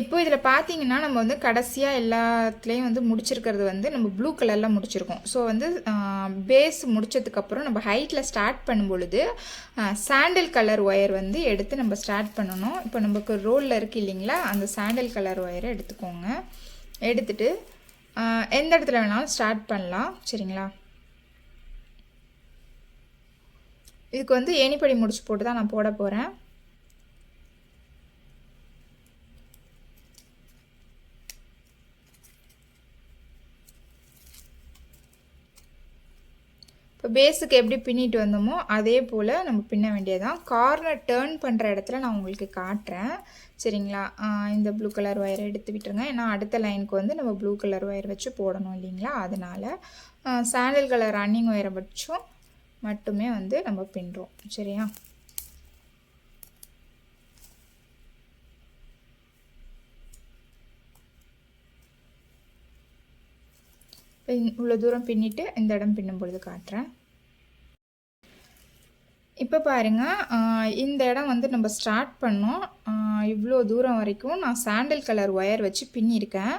இப்போ இதில் பார்த்தீங்கன்னா நம்ம வந்து கடைசியாக எல்லாத்துலேயும் வந்து முடிச்சிருக்கிறது வந்து நம்ம ப்ளூ கலரில் முடிச்சிருக்கோம். ஸோ வந்து பேஸ் முடிச்சதுக்கப்புறம் நம்ம ஹைட்டில் ஸ்டார்ட் பண்ணும் பொழுது சாண்டில் கலர் ஒயர் வந்து எடுத்து நம்ம ஸ்டார்ட் பண்ணணும். இப்போ நமக்கு ரோலில் இருக்கு இல்லைங்களா? அந்த சாண்டில் கலர் ஒயரை எடுத்துக்கோங்க. எடுத்துட்டு எந்த இடத்துல வேணாலும் ஸ்டார்ட் பண்ணலாம். சரிங்களா? இதுக்கு வந்து ஏணிப்படி முடிச்சு போட்டு தான் நான் போட போகிறேன் இப்போ பேஸுக்கு எப்படி பின்னிட்டு வந்தோமோ அதே போல் நம்ம பின்ன வேண்டியதான் கார்னர் டேர்ன் பண்ணுற இடத்துல நான் உங்களுக்கு காட்டுறேன். சரிங்களா? இந்த ப்ளூ கலர் ஒயரை எடுத்து விட்டுருங்க. ஏன்னா அடுத்த லைனுக்கு வந்து நம்ம ப்ளூ கலர் ஒயர் வச்சு போடணும் இல்லைங்களா? அதனால் சேண்டல் கலர் ரன்னிங் ஒயரை வச்சும் மட்டுமே வந்து நம்ம பின்னுறோம். சரியா? இவ்வளோ தூரம் பின்னிட்டு இந்த இடம் பின்னும் பொழுது காட்டுறேன். இப்போ பாருங்க இந்த இடம் வந்து நம்ம ஸ்டார்ட் பண்ணோம். இவ்வளோ தூரம் வரைக்கும் நான் சாண்டல் கலர் ஒயர் வச்சு பின்னியிருக்கேன்.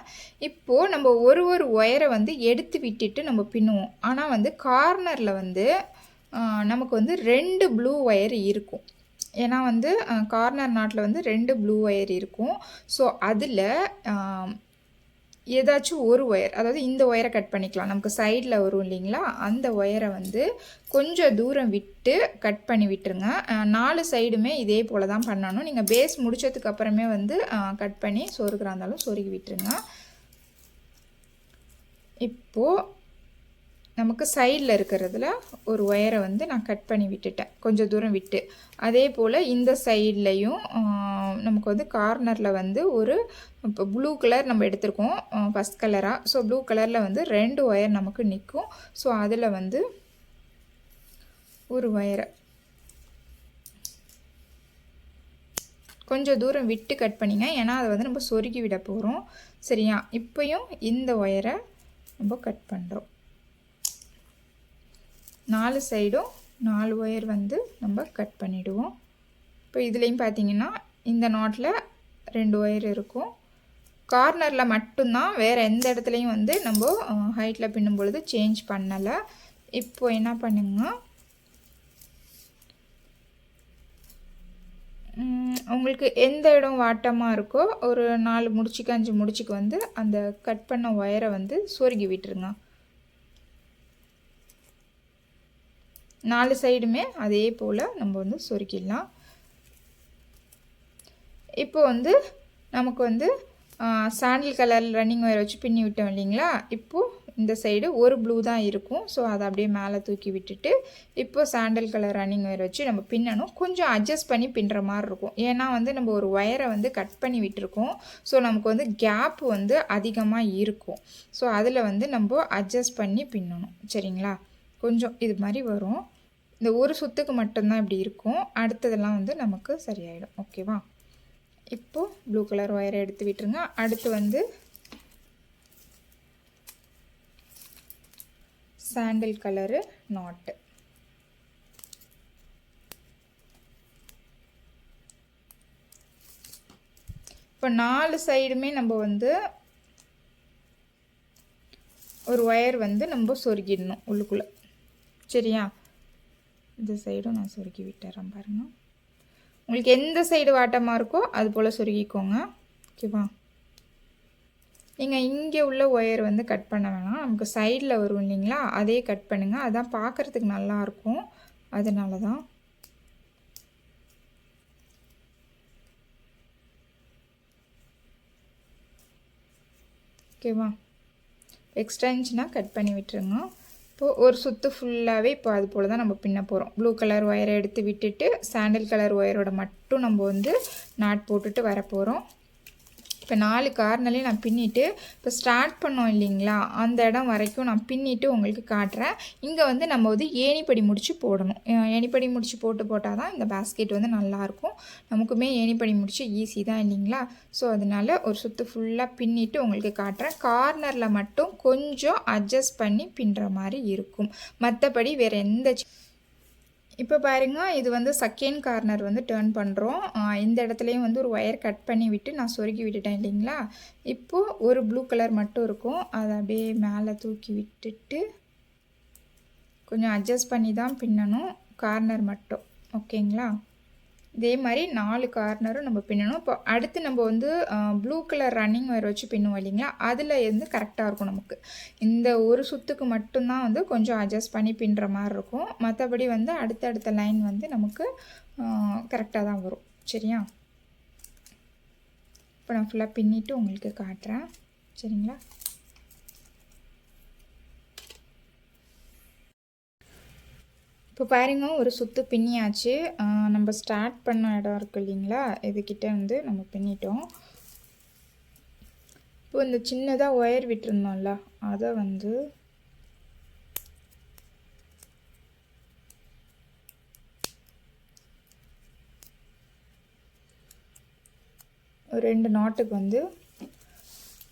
இப்போது நம்ம ஒரு ஒரு ஒயரை வந்து எடுத்து விட்டுட்டு நம்ம பின்னுவோம். ஆனால் வந்து கார்னரில் வந்து நமக்கு வந்து ரெண்டு ப்ளூ ஒயர் இருக்கும். ஏன்னா வந்து கார்னர் நாட்டில் வந்து ரெண்டு ப்ளூ ஒயர் இருக்கும். ஸோ அதில் ஏதாச்சும் ஒரு ஒயர் அதாவது இந்த ஒயரை கட் பண்ணிக்கலாம். நமக்கு சைடில் வரும் இல்லைங்களா? அந்த ஒயரை வந்து கொஞ்சம் தூரம் விட்டு கட் பண்ணி விட்டுருங்க. நாலு சைடுமே இதே போல் தான் பண்ணணும். நீங்கள் பேஸ் முடித்ததுக்கு அப்புறமே வந்து கட் பண்ணி சொருகிறா இருந்தாலும் சொருகி விட்டுருங்க. இப்போது நமக்கு சைடில் இருக்கிறதுல ஒரு ஒயரை வந்து நான் கட் பண்ணி விட்டுட்டேன். கொஞ்சம் தூரம் விட்டு. அதே போல் இந்த சைட்லேயும் நமக்கு வந்து கார்னரில் வந்து ஒரு இப்போ ப்ளூ கலர் நம்ம எடுத்திருக்கோம் ஃபஸ்ட் கலராக ஸோ ப்ளூ கலரில் வந்து ரெண்டு ஒயர் நமக்கு நிற்கும் ஸோ அதில் வந்து ஒரு ஒயரை கொஞ்சம் தூரம் விட்டு கட் பண்ணிங்க. ஏன்னா அதை வந்து நம்ம சொருகி விட போகிறோம் சரியா? இப்போயும் இந்த ஒயரை நம்ம கட் பண்ணுறோம் நாலு சைடும் நாலு ஒயர் வந்து நம்ம கட் பண்ணிவிடுவோம் இப்போ இதுலேயும் பார்த்தீங்கன்னா இந்த நாட்டில் ரெண்டு ஒயர் இருக்கும். கார்னரில் மட்டும்தான் வேறு எந்த இடத்துலையும் வந்து நம்ம ஹைட்டில் பின்னும் பொழுது சேஞ்ச் பண்ணலை. இப்போ என்ன பண்ணுங்க? உங்களுக்கு எந்த இடம் வாட்டமாக இருக்கோ ஒரு நாலு முடிச்சுக்கு அஞ்சு முடிச்சுக்கு வந்து அந்த கட் பண்ண ஒயரை வந்து சொருகி விட்டுருங்க. நாலு சைடுமே அதே போல் நம்ம வந்து சொருக்கிடலாம். இப்போ வந்து நமக்கு வந்து சாண்டில் கலர் ரன்னிங் ஒயர் வச்சு பின்னி விட்டோம் இல்லைங்களா? இப்போது இந்த சைடு ஒரு ப்ளூ தான் இருக்கும். ஸோ அதை அப்படியே மேலே தூக்கி விட்டுட்டு இப்போ சாண்டல் கலர் ரன்னிங் ஒயர் வச்சு நம்ம பின்னணும். கொஞ்சம் அட்ஜஸ்ட் பண்ணி பின்னுற மாதிரி இருக்கும். ஏன்னா வந்து நம்ம ஒரு ஒயரை வந்து கட் பண்ணி விட்டுருக்கோம். ஸோ நமக்கு வந்து கேப் வந்து அதிகமாக இருக்கும். ஸோ அதில் வந்து நம்ம அட்ஜஸ்ட் பண்ணி பின்னணும். சரிங்களா? கொஞ்சம் இது மாதிரி வரும். இந்த ஒரு சுத்துக்கு மட்டும்தான் இப்படி இருக்கும். அடுத்ததெல்லாம் வந்து நமக்கு சரியாயிடும். ஓகேவா? இப்போது ப்ளூ கலர் ஒயரை எடுத்து விட்டுருங்க. அடுத்து வந்து சாண்டில் கலரு நாட்டு இப்போ நாலு சைடுமே நம்ம வந்து ஒரு ஒயர் வந்து நம்ம சொருகிடணும் உள்ளுக்குள்ளே. சரியா? இந்த சைடும் நான் சுருக்கி விட்டுறேன் பாருங்க. உங்களுக்கு எந்த சைடு வாட்டமாக இருக்கோ அது போல் சுருக்கிக்கோங்க. ஓகேவா நீங்கள் இங்கே உள்ள ஒயர் வந்து கட் பண்ண வேணாம். நமக்கு சைடில் வரும் இல்லைங்களா? அதே கட் பண்ணுங்கள் அதான் பார்க்குறதுக்கு நல்லாயிருக்கும் அதனால தான். ஓகேவா எக்ஸ்ட்ரா இருந்துச்சுன்னா கட் பண்ணி விட்டுருங்க. இப்போது ஒரு சுற்று ஃபுல்லாகவே இப்போ அது போல் தான் நம்ம பின்ன போகிறோம் ப்ளூ கலர் ஒயரை எடுத்து விட்டுட்டு சாண்டில் கலர் ஒயரோட மட்டும் நம்ம வந்து நாட் போட்டுட்டு வர போகிறோம் இப்போ நாலு கார்னர்லேயும் நான் பின்னிட்டு இப்போ ஸ்டார்ட் பண்ணோம் இல்லைங்களா? அந்த இடம் வரைக்கும் நான் பின்னிட்டு உங்களுக்கு காட்டுறேன். இங்கே வந்து நம்ம வந்து ஏணிப்படி முடித்து போடணும். ஏணிப்படி முடித்து போட்டு போட்டால் தான் இந்த பேஸ்கெட் வந்து நல்லாயிருக்கும். நமக்குமே ஏணிப்படி முடித்து ஈஸி தான் இல்லைங்களா? ஸோ அதனால ஒரு சுற்று ஃபுல்லாக பின்னிட்டு உங்களுக்கு காட்டுறேன். கார்னரில் மட்டும் கொஞ்சம் அட்ஜஸ்ட் பண்ணி பின்னுற மாதிரி இருக்கும். மற்றபடி வேறு எந்த இப்போ பாருங்க இது வந்து செகண்ட் கார்னர் வந்து டேர்ன் பண்ணுறோம் இந்த இடத்துலையும் வந்து ஒரு ஒயர் கட் பண்ணி விட்டு நான் சொருகி விட்டுட்டேன் இல்லைங்களா? இப்போது ஒரு ப்ளூ கலர் மட்டும் இருக்கும். அதை அப்படியே மேலே தூக்கி விட்டுட்டு கொஞ்சம் அட்ஜஸ்ட் பண்ணி தான் பின்னணும். கார்னர் மட்டும். ஓகேங்களா இதே மாதிரி நாலு கார்னரும் நம்ம பின்னணும். இப்போ அடுத்து நம்ம வந்து ப்ளூ கலர் ரன்னிங் ஒயர் வச்சு பின்னுவோம் இல்லைங்களா? அதில் இருந்து கரெக்டாக இருக்கும் நமக்கு. இந்த ஒரு சுத்துக்கு மட்டும்தான் வந்து கொஞ்சம் அட்ஜஸ்ட் பண்ணி பின்னுற மாதிரி இருக்கும். மற்றபடி வந்து அடுத்தடுத்த லைன் வந்து நமக்கு கரெக்டாக தான் வரும். சரியா? இப்போ நான் ஃபுல்லாக பின்னிட்டு உங்களுக்கு காட்டுறேன். சரிங்களா? இப்போ பாருங்க ஒரு சுற்று பின்னியாச்சு. நம்ம ஸ்டார்ட் பண்ண இடம் இருக்கு இல்லைங்களா? இதுக்கிட்ட வந்து நம்ம பின்னிட்டோம். இப்போ இந்த சின்னதாக ஒயர் விட்டுருந்தோம்ல அதை வந்து ரெண்டு நாட்டுக்கு வந்து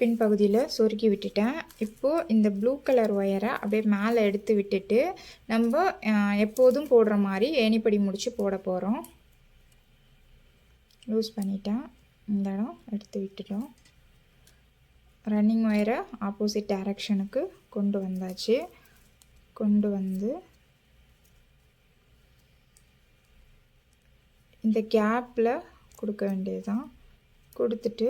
பின்பகுதியில் சொருக்கி விட்டுட்டேன். இப்போது இந்த ப்ளூ கலர் ஒயரை அப்படியே மேலே எடுத்து விட்டுட்டு நம்ம எப்போதும் போடுற மாதிரி ஏணிப்படி முடித்து போட போகிறோம் லூஸ் பண்ணிட்டேன். இந்த இடம் எடுத்து விட்டுட்டோம். ரன்னிங் ஒயரை ஆப்போசிட் டைரக்ஷனுக்கு கொண்டு வந்தாச்சு. கொண்டு வந்து இந்த கேப்பில் கொடுக்க வேண்டியது தான் கொடுத்துட்டு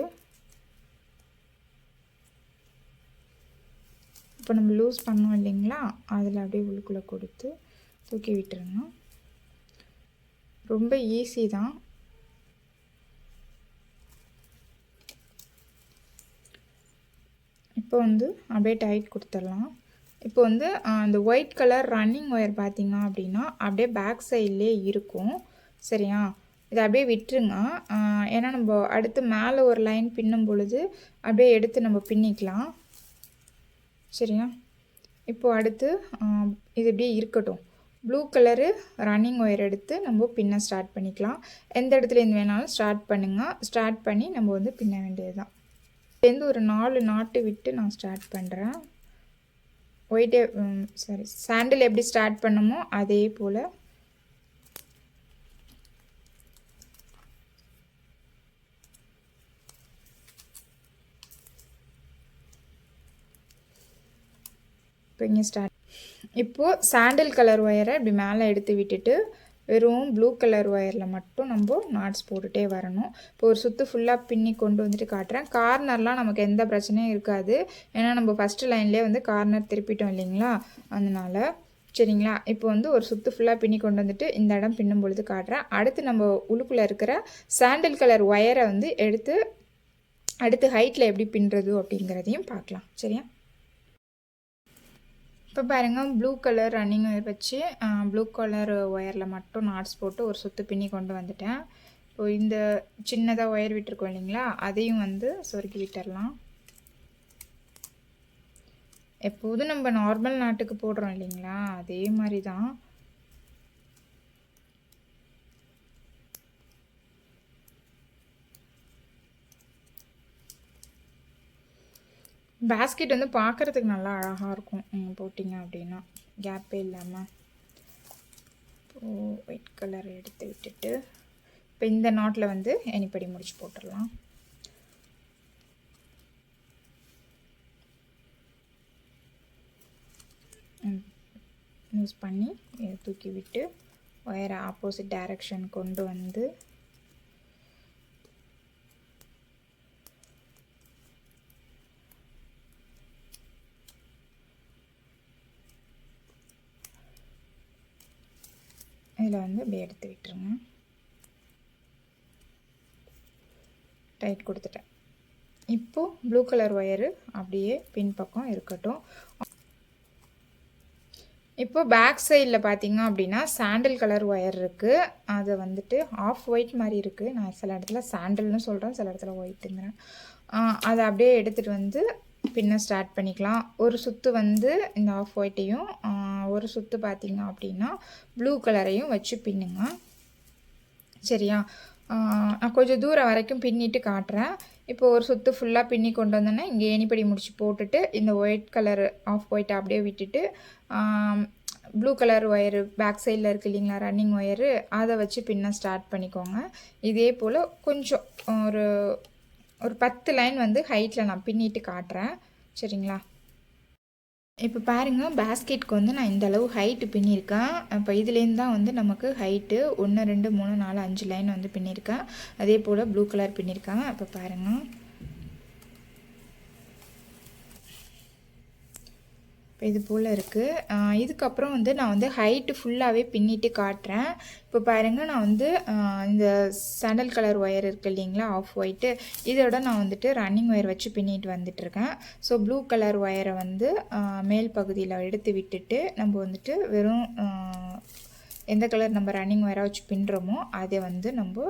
இப்போ நம்ம லூஸ் பண்ணோம் இல்லைங்களா? அதில் அப்படியே உள்ளுக்குள்ளே கொடுத்து தூக்கி விட்டுருங்க ரொம்ப ஈஸி தான். இப்போ வந்து அப்படியே டைட் கொடுத்துடலாம். இப்போ வந்து அந்த ஒயிட் கலர் ரன்னிங் ஒயர் பார்த்திங்க அப்படின்னா அப்படியே பேக் சைட்லேயே இருக்கும். சரியா? இதை அப்படியே விட்டுருங்க. ஏன்னா நம்ம அடுத்து மேலே ஒரு லைன் பின்னும் பொழுது அப்படியே எடுத்து நம்ம பின்னிக்கலாம். சரியா? இப்போது அடுத்து இது இப்படியே இருக்கட்டும். ப்ளூ கலரு ரன்னிங் ஒயர் எடுத்து நம்ம பின்ன ஸ்டார்ட் பண்ணிக்கலாம். எந்த இடத்துலேருந்து வேணாலும் ஸ்டார்ட் பண்ணுங்கள் ஸ்டார்ட் பண்ணி நம்ம வந்து பின்ன வேண்டியது தான் ஒரு நாலு நாட்டு விட்டு நான் ஸ்டார்ட் பண்ணுறேன் ஒயிட்டே சாரி சாண்டில் எப்படி ஸ்டார்ட் பண்ணுமோ அதே போல் இப்போ இங்கே ஸ்டார்ட் இப்போது சாண்டில் கலர் ஒயரை இப்படி மேலே எடுத்து விட்டுட்டு வெறும் ப்ளூ கலர் ஒயரில் மட்டும் நம்ம நாட்ஸ் போட்டுகிட்டே வரணும். இப்போ ஒரு சுற்று ஃபுல்லாக பின்னி கொண்டு வந்துட்டு காட்டுறேன். கார்னர்லாம் நமக்கு எந்த பிரச்சனையும் இருக்காது. ஏன்னா நம்ம ஃபஸ்ட்டு லைன்லேயே வந்து கார்னர் திருப்பிட்டோம் இல்லைங்களா? அதனால் சரிங்களா? இப்போ வந்து ஒரு சுற்று ஃபுல்லாக பின்னி கொண்டு வந்துட்டு இந்த இடம் பின்னும் பொழுது காட்டுறேன். அடுத்து நம்ம உள்ளுக்குள்ளே இருக்கிற சாண்டில் கலர் ஒயரை வந்து எடுத்து அடுத்து ஹைட்டில் எப்படி பின்னுறது அப்படிங்கிறதையும் பார்க்கலாம். சரியா? இப்போ பாருங்கள் ப்ளூ கலர் ரன்னிங் ஒயர் வச்சு ப்ளூ கலர் ஒயரில் மட்டும் நாட்ஸ் போட்டு ஒரு சுற்று பின்னி கொண்டு வந்துட்டேன். இப்போ இந்த சின்னதாக ஒயர் விட்டுருக்கோம் இல்லைங்களா அதையும் வந்து சொருக்கி விட்டுடலாம் எப்போதும் நம்ம நார்மல் நாட்டுக்கு போடுறோம் இல்லைங்களா அதே மாதிரி தான் பேஸ்கெட் வந்து பார்க்குறதுக்கு நல்லா அழகாக இருக்கும். நீங்கள் போட்டிங்க அப்படின்னா. கேப்பே இல்லாமல் இப்போது ஒயிட் கலர் எடுத்து விட்டுட்டு. இப்போ இந்த நாட்டில் வந்து எனிப்படி முடிச்சு போட்டுடலாம். யூஸ் பண்ணி தூக்கி விட்டு ஒயரை ஆப்போசிட் டைரக்ஷன் கொண்டு வந்து இதில் வந்து அப்படியே எடுத்து விட்டுருங்க. டைட் கொடுத்துட்டேன். இப்போது ப்ளூ கலர் ஒயரு அப்படியே பின்பக்கம் இருக்கட்டும். இப்போ பேக் சைடில் பார்த்தீங்க அப்படின்னா சாண்டில் கலர் ஒயர் இருக்குது அது வந்துட்டு ஆஃப் ஒயிட் மாதிரி இருக்குது நான் சில இடத்துல சாண்டில்னு சொல்கிறேன் சில இடத்துல ஒயிட்டுங்கிறேன் அதை அப்படியே எடுத்துகிட்டு வந்து பின்ன ஸ்டார்ட் பண்ணிக்கலாம். ஒரு சுற்று வந்து இந்த ஆஃப் ஒயிட்டையும் ஒரு சுற்று பார்த்திங்க அப்படின்னா ப்ளூ கலரையும் வச்சு பின்னுங்க. சரியா? நான் கொஞ்சம் தூரம் வரைக்கும் பின்னிட்டு காட்டுறேன். இப்போ ஒரு சுற்று ஃபுல்லாக பின்னி கொண்டு வந்தோன்னா இங்கே ஏணிப்படி முடிச்சு போட்டுட்டு இந்த ஒயிட் கலர் ஆஃப் ஒயிட்டை அப்படியே விட்டுட்டு ப்ளூ கலர் ஒயரு பேக் சைடில் இருக்கு இல்லைங்களா ரன்னிங் ஒயரு அதை வச்சு பின்ன ஸ்டார்ட் பண்ணிக்கோங்க. இதே போல் கொஞ்சம் ஒரு ஒரு பத்து லைன் வந்து ஹைட்டில் நான் பின்னிட்டு காட்டுறேன். சரிங்களா? இப்போ பாருங்கள் பேஸ்கெட்க்கு வந்து நான் இந்த அளவு ஹைட்டு பின்னியிருக்கேன் இப்போ இதுலேருந்து தான் வந்து நமக்கு ஹைட்டு ஒன்று ரெண்டு மூணு நாலு அஞ்சு லைன் வந்து பின்னியிருக்கேன் அதே போல் ப்ளூ கலர் பின்னியிருக்காங்க இப்போ பாருங்கள் இது போல் இருக்குது இதுக்கப்புறம் வந்து நான் வந்து ஹைட்டு ஃபுல்லாகவே பின்னிட்டு காட்டுறேன். இப்போ பாருங்கள் நான் வந்து இந்த சண்டல் கலர் ஒயர் இருக்குது இல்லைங்களா ஆஃப் ஒயிட்டு இதோட நான் வந்துட்டு ரன்னிங் ஒயர் வச்சு பின்னிட்டு வந்துட்டுருக்கேன் ஸோ ப்ளூ கலர் ஒயரை வந்து மேல் பகுதியில் எடுத்து விட்டுட்டு நம்ம வந்துட்டு வெறும் எந்த கலர் நம்ம ரன்னிங் வேற வச்சு பின்னுறோமோ அதை வந்து நம்ம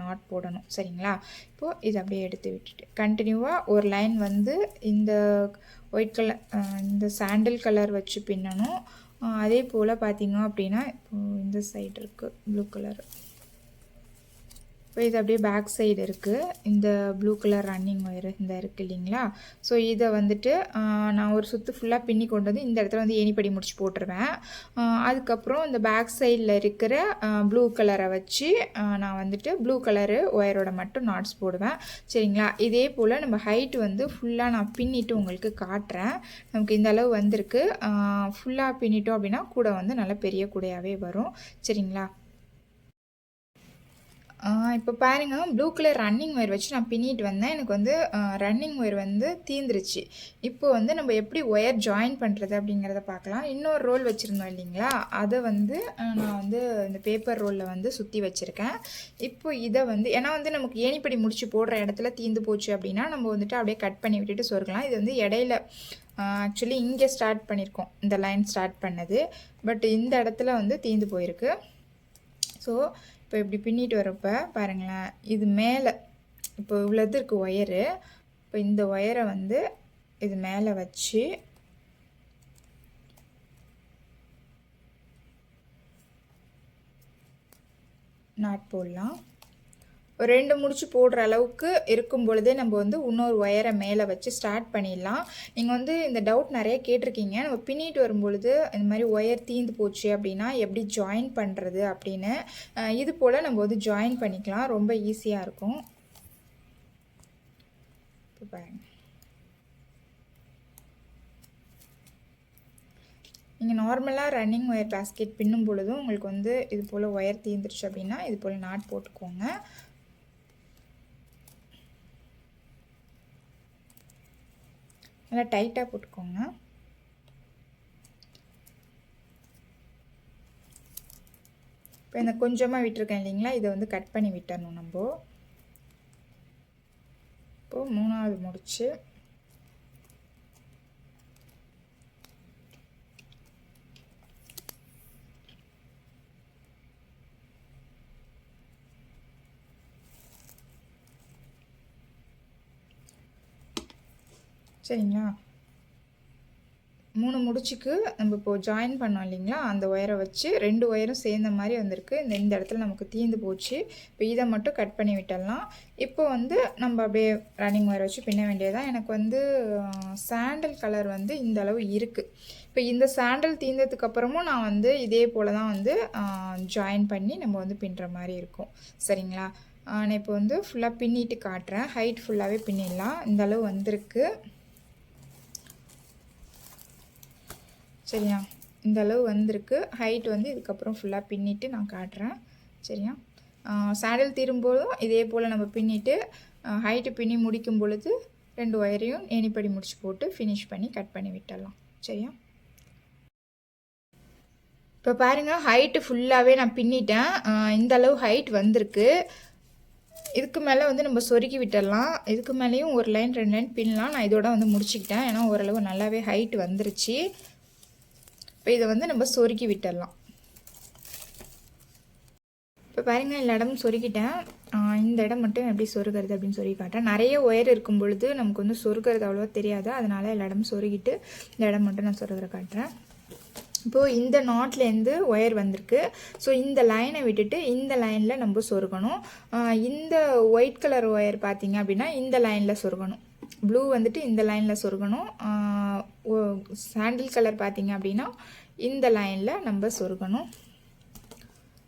நாட் போடணும். சரிங்களா? இப்போது இதை அப்படியே எடுத்து விட்டுட்டு கண்டினியூவாக ஒரு லைன் வந்து இந்த ஒயிட் கலர் இந்த சாண்டில் கலர் வச்சு பின்னணும். அதே போல் பார்த்தீங்க அப்படின்னா இப்போது இந்த சைடு இருக்குது ப்ளூ கலர் இப்போ இது அப்படியே பேக் சைடு இருக்குது இந்த ப்ளூ கலர் ரன்னிங் ஒயர் இந்த இருக்குது இல்லைங்களா? ஸோ இதை வந்துட்டு நான் ஒரு சுற்று ஃபுல்லாக பின்னி கொண்டு வந்து இந்த இடத்துல வந்து ஏணிப்படி முடிச்சு போட்டுருவேன். அதுக்கப்புறம் இந்த பேக் சைடில் இருக்கிற ப்ளூ கலரை வச்சு நான் வந்துட்டு ப்ளூ கலரு ஒயரோட மட்டும் நாட்ஸ் போடுவேன். சரிங்களா? இதே போல் நம்ம ஹைட் வந்து ஃபுல்லாக நான் பின்னிட்டு உங்களுக்கு காட்டுறேன். நமக்கு இந்த அளவு வந்திருக்கு. ஃபுல்லாக பின்னிட்டோம் அப்படின்னா கூட வந்து நல்ல பெரிய கூடையாகவே வரும். சரிங்களா? இப்போ பாருங்க ப்ளூ கலர் ரன்னிங் ஒயர் வச்சு நான் பின்னிட்டு வந்தேன். எனக்கு வந்து ரன்னிங் ஒயர் வந்து தீந்துருச்சு. இப்போ வந்து நம்ம எப்படி ஒயர் ஜாயின் பண்ணுறது அப்படிங்கிறத பார்க்கலாம். இன்னொரு ரோல் வச்சுருந்தோம் இல்லைங்களா? அதை வந்து நான் வந்து இந்த பேப்பர் ரோலில் வந்து சுற்றி வச்சுருக்கேன். இப்போ இதை வந்து ஏன்னா வந்து நமக்கு ஏணிப்படி முடிச்சு போடுற இடத்துல தீந்து போச்சு அப்படின்னா நம்ம வந்துட்டு அப்படியே கட் பண்ணி விட்டுட்டு சொருக்கலாம் இது வந்து இடையில ஆக்சுவலி இங்கே ஸ்டார்ட் பண்ணியிருக்கோம் இந்த லைன் ஸ்டார்ட் பண்ணது. பட் இந்த இடத்துல வந்து தீந்து போயிருக்கு. ஸோ இப்போ இப்படி பின்னிட்டு வரப்ப பாருங்களேன் இது மேலே இப்போ இவ்வளோது இருக்குது ஒயரு இப்போ இந்த ஒயரை வந்து இது மேலே வச்சு நாட் போடலாம். ஒரு ரெண்டு முடிச்சு போடுற அளவுக்கு இருக்கும் பொழுதே நம்ம வந்து இன்னொரு ஒயரை மேலே வச்சு ஸ்டார்ட் பண்ணிடலாம். நீங்கள் வந்து இந்த டவுட் நிறைய கேட்டிருக்கீங்க. நம்ம பின்னிட்டு வரும்பொழுது இந்த மாதிரி ஒயர் தீந்து போச்சு அப்படின்னா எப்படி ஜாயின் பண்ணுறது அப்படின்னு இது போல் நம்ம வந்து ஜாயின் பண்ணிக்கலாம். ரொம்ப ஈஸியாக இருக்கும். நீங்கள் நார்மலாக ரன்னிங் ஒயர் பேஸ்கெட் பின்னும் பொழுதும் உங்களுக்கு வந்து இது போல் ஒயர் தீர்ந்துருச்சு அப்படின்னா இது போல் நாட் போட்டுக்கோங்க. நல்லா டைட்டாக போட்டுக்கோங்க. இப்போ இந்த கொஞ்சமாக விட்டுருக்கேன் இல்லைங்களா? இதை வந்து கட் பண்ணி விட்டணும் நம்ம. இப்போது மூணாவது முடிச்சு. சரிங்களா மூணு முடிச்சுக்கு நம்ம இப்போ ஜாயின் பண்ணோம் இல்லைங்களா? அந்த ஒயரை வச்சு ரெண்டு ஒயரும் சேர்ந்த மாதிரி வந்திருக்கு. இந்த இந்த இடத்துல நமக்கு தீந்து போச்சு. இப்போ இதை மட்டும் கட் பண்ணி விட்டுடலாம். இப்போ வந்து நம்ம அப்படியே ரன்னிங் ஒயர் வச்சு பின்ன வேண்டியதான் எனக்கு வந்து சாண்டல் கலர் வந்து இந்த அளவு இருக்குது இப்போ இந்த சாண்டல் தீர்ந்ததுக்கு அப்புறமும் நான் வந்து இதே போல் தான் வந்து ஜாயின் பண்ணி நம்ம வந்து பின்னுற மாதிரி இருக்கும். சரிங்களா? நான் இப்போ வந்து ஃபுல்லாக பின்னிட்டு காட்டுறேன். ஹைட் ஃபுல்லாகவே பின்னிடலாம். இந்த அளவு வந்திருக்கு. சரியா? இந்த அளவு வந்திருக்கு. ஹைட் வந்து இதுக்கப்புறம் ஃபுல்லாக பின்னிட்டு நான் காட்டுறேன். சரியா? சேடல் தீரும்போதும் இதே போல் நம்ம பின்னிட்டு ஹைட்டு பின்னி முடிக்கும் பொழுது ரெண்டு ஒயரையும் ஏணிப்படி முடிச்சு போட்டு ஃபினிஷ் பண்ணி கட் பண்ணி விட்டுடலாம். சரியா? இப்போ பாருங்கள் ஹைட்டு ஃபுல்லாகவே நான் பின்னிட்டேன். இந்த அளவு ஹைட் வந்திருக்கு. இதுக்கு மேலே வந்து நம்ம சொருக்கி விட்டுடலாம். இதுக்கு மேலேயும் ஒரு லைன் ரெண்டு லைன் பின்னலாம். நான் இதோட வந்து முடிச்சுக்கிட்டேன். ஏன்னா ஓரளவு நல்லாவே ஹைட் வந்துருச்சு. இப்போ இதை வந்து நம்ம சொருக்கி விட்டுடலாம். இப்போ பாருங்கள் எல்லா இடமும் சொருக்கிட்டேன். இந்த இடம் மட்டும் எப்படி சொருகிறது அப்படின்னு சொல்லி காட்டேன் நிறைய ஒயர் இருக்கும் பொழுது நமக்கு வந்து சொருக்கிறது அவ்வளோவா தெரியாது. அதனால எல்லா இடமும் சொருகிட்டு இந்த இடம் மட்டும் நான் சொருகிற காட்டுறேன். இப்போது இந்த நாட்லேருந்து ஒயர் வந்திருக்கு. ஸோ இந்த லைனை விட்டுட்டு இந்த லைனில் நம்ம சொருகணும். இந்த ஒயிட் கலர் ஒயர் பார்த்தீங்க அப்படின்னா இந்த லைனில் சொருகணும். ப்ளூ வந்துட்டு இந்த லைனில் சொருகணும். சாண்டில் கலர் பார்த்தீங்க அப்படின்னா இந்த லைனில் நம்ம சொருகணும்.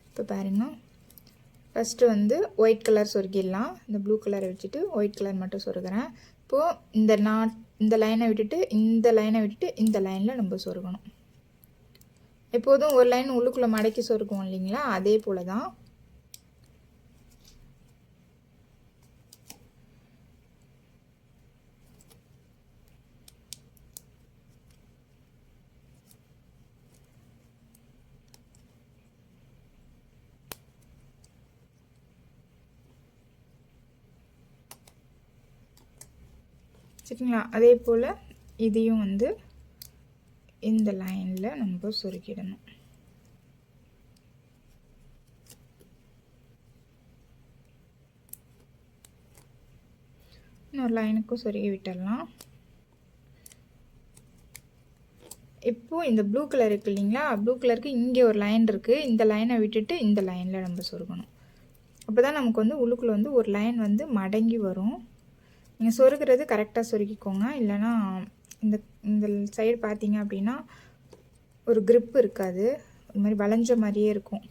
இப்போ பாருங்க. ஃபஸ்ட்டு வந்து ஒயிட் கலர் சொருகிடலாம். இந்த ப்ளூ கலரை வச்சுட்டு ஒயிட் கலர் மட்டும் சொருகிறேன். இப்போது இந்த நாட் இந்த லைனை விட்டுட்டு இந்த லைனை விட்டுட்டு இந்த லைனில் நம்ம சொருகணும். எப்போதும் ஒரு லைன் உள்ளுக்குள்ளே மடக்கி சொருக்குவோம் இல்லைங்களா? அதே போல் தான் சரிங்களா அதே போல் இதையும் வந்து இந்த லைனில் நம்ம சுருக்கிடணும். இன்னொரு லைனுக்கும் சொருகி விட்டுடலாம். இப்போது இந்த ப்ளூ கலர் இருக்குது இல்லைங்களா? ப்ளூ கலருக்கு இங்கே ஒரு லைன் இருக்குது இந்த லைனை விட்டுட்டு இந்த லைனில் நம்ம சொருகணும் அப்போ தான் நமக்கு வந்து உள்ளுக்குள்ளே வந்து ஒரு லைன் வந்து மடங்கி வரும். நீங்கள் சொருகிறது கரெக்டாக சொருக்கிக்கோங்க இல்லைனா இந்த இந்த சைடு பார்த்தீங்க அப்படின்னா ஒரு க்ரிப் இருக்காது. ஒரு மாதிரி வளைஞ்ச மாதிரியே இருக்கும்.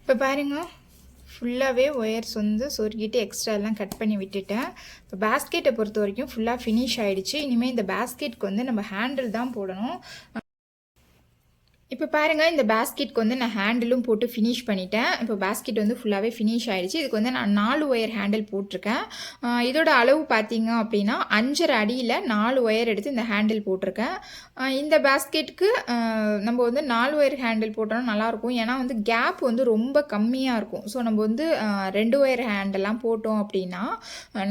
இப்போ பாருங்கள் ஃபுல்லாகவே ஒயர்ஸ் வந்து சொருகிட்டு எக்ஸ்ட்ரா எல்லாம் கட் பண்ணி விட்டுட்டேன். இப்போ பேஸ்கெட்டை பொறுத்த வரைக்கும் ஃபுல்லாக ஃபினிஷ் ஆகிடுச்சு இனிமேல் இந்த பேஸ்கெட்க்கு வந்து நம்ம ஹேண்டில் தான் போடணும். இப்போ பாருங்கள் இந்த பேஸ்கெட்க்கு வந்து நான் ஹேண்டிலும் போட்டு ஃபினிஷ் பண்ணிட்டேன். இப்போ பேஸ்கெட் வந்து ஃபுல்லாகவே ஃபினிஷ் ஆகிடுச்சு இதுக்கு வந்து நான் நாலு ஒயர் ஹேண்டில் போட்டிருக்கேன். இதோட அளவு பார்த்தீங்க அப்படின்னா அஞ்சரை அடியில் நாலு ஒயர் எடுத்து இந்த ஹேண்டில் போட்டிருக்கேன். இந்த பேஸ்கெட்டுக்கு நம்ம வந்து நாலு ஒயர் ஹேண்டில் போட்டோம்னா நல்லாயிருக்கும். ஏன்னா வந்து கேப் வந்து ரொம்ப கம்மியாக இருக்கும். ஸோ நம்ம வந்து ரெண்டு ஒயர் ஹேண்டெல்லாம் போட்டோம் அப்படின்னா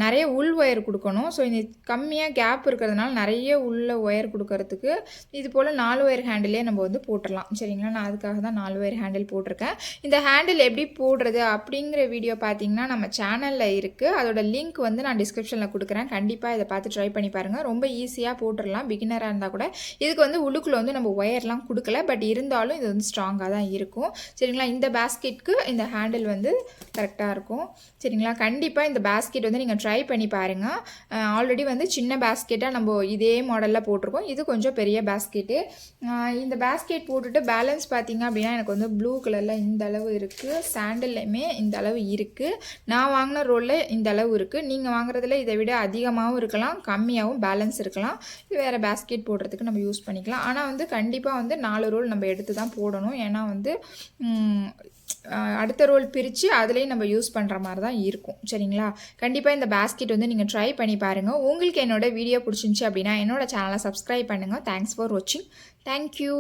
நிறைய உள் ஒயர் கொடுக்கணும். ஸோ இந்த கம்மியாக கேப் இருக்கிறதுனால நிறைய உள்ள ஒயர் கொடுக்கறதுக்கு இது போல் நாலு ஒயர் ஹேண்டிலே நம்ம வந்து போட்டோம் போட்டுடலாம். சரிங்களா? நான் அதுக்காக தான் நாலு பேர் ஹேண்டில் போட்டிருக்கேன். இந்த ஹேண்டில் எப்படி போடுறது அப்படிங்கிற வீடியோ பார்த்தீங்கன்னா நம்ம சேனலில் இருக்குது அதோட லிங்க் வந்து நான் டிஸ்கிரிப்ஷனில் கொடுக்குறேன். கண்டிப்பாக இதை பார்த்து ட்ரை பண்ணி பாருங்கள் ரொம்ப ஈஸியாக போட்டுடலாம். பிகினராக இருந்தால் கூட இதுக்கு வந்து உள்ளுக்குள்ளே வந்து நம்ம ஒயர்லாம் கொடுக்கல. பட் இருந்தாலும் இது வந்து ஸ்ட்ராங்காக தான் இருக்கும். சரிங்களா? இந்த பேஸ்கெட்க்கு இந்த ஹேண்டில் வந்து கரெக்டாக இருக்கும். சரிங்களா? கண்டிப்பாக இந்த பேஸ்கெட் வந்து நீங்கள் ட்ரை பண்ணி பாருங்கள் ஆல்ரெடி வந்து சின்ன பேஸ்கெட்டாக நம்ம இதே மாடலில் போட்டிருக்கோம். இது கொஞ்சம் பெரிய பேஸ்கெட்டு இந்த பேஸ்கெட் போட்டு போட்டுட்டு பேலன்ஸ் பார்த்திங்க அப்படின்னா எனக்கு வந்து ப்ளூ கலரில் இந்த அளவு இருக்குது சாண்டல்லையுமே இந்த அளவு இருக்குது நான் வாங்கின ரோலில் இந்த அளவு இருக்குது நீங்கள் வாங்குறதுல இதை விட அதிகமாகவும் இருக்கலாம் கம்மியாகவும் பேலன்ஸ் இருக்கலாம். இது வேறு பேஸ்கெட் போடுறதுக்கு நம்ம யூஸ் பண்ணிக்கலாம். ஆனால் வந்து கண்டிப்பாக வந்து நாலு ரோல் நம்ம எடுத்து தான் போடணும். ஏன்னா வந்து அடுத்த ரோல் பிரித்து அதுலேயும் நம்ம யூஸ் பண்ணுற மாதிரி தான் இருக்கும். சரிங்களா? கண்டிப்பாக இந்த பேஸ்கெட் வந்து நீங்கள் ட்ரை பண்ணி பாருங்கள் உங்களுக்கு என்னோடய வீடியோ பிடிச்சிருந்துச்சி அப்படின்னா என்னோடய சேனலை சப்ஸ்கிரைப் பண்ணுங்கள் தேங்க்ஸ் ஃபார் வாட்சிங் தேங்க்யூ